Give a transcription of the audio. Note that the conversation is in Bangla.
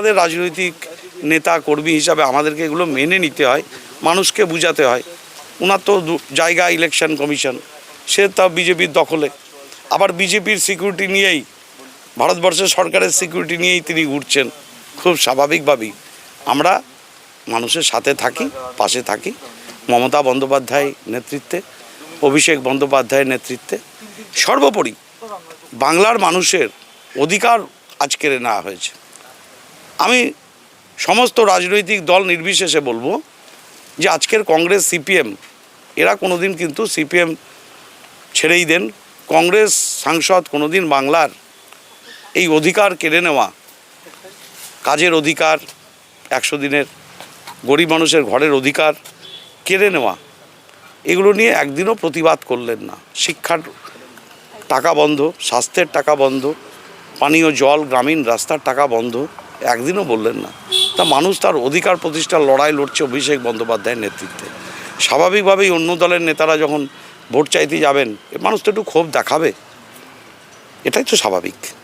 আমাদের রাজনৈতিক নেতা, কর্মী হিসাবে আমাদেরকে এগুলো মেনে নিতে হয়, মানুষকে বুঝাতে হয়। ওনার তো জায়গা ইলেকশন কমিশন সে তা বিজেপির দখলে। আবার বিজেপির সিকিউরিটি নিয়েই ভারতবর্ষের সরকারের সিকিউরিটি নিয়েই তিনি ঘুরছেন, খুব স্বাভাবিকভাবেই। আমরা মানুষের সাথে থাকি, পাশে থাকি, মমতা বন্দ্যোপাধ্যায় নেতৃত্বে, অভিষেক বন্দ্যোপাধ্যায়ের নেতৃত্বে। সর্বোপরি বাংলার মানুষের অধিকার আজ কেড়ে নেওয়া হয়েছে। আমি সমস্ত রাজনৈতিক দল নির্বিশেষে বলব যে আজকের কংগ্রেস সিপিএম, এরা কোনোদিন কিন্তু সিপিএম ছেড়েই দেন। কংগ্রেস সাংসদ কোনোদিন বাংলার এই অধিকার কেড়ে নেওয়া, কাজের অধিকার, একশো দিনের গরিব মানুষের ঘরের অধিকার কেড়ে নেওয়া, এগুলো নিয়ে একদিনও প্রতিবাদ করলেন না। শিক্ষার টাকা বন্ধ, স্বাস্থ্যের টাকা বন্ধ, পানীয় জল, গ্রামীণ রাস্তার টাকা বন্ধ একদিনও বললেন না। তা মানুষ তার অধিকার প্রতিষ্ঠার লড়াই লড়ছে অভিষেক বন্দ্যোপাধ্যায়ের নেতৃত্বে। স্বাভাবিকভাবেই অন্য দলের নেতারা যখন ভোট চাইতে যাবেন মানুষ তো একটু ক্ষোভ দেখাবে। এটাই তো স্বাভাবিক।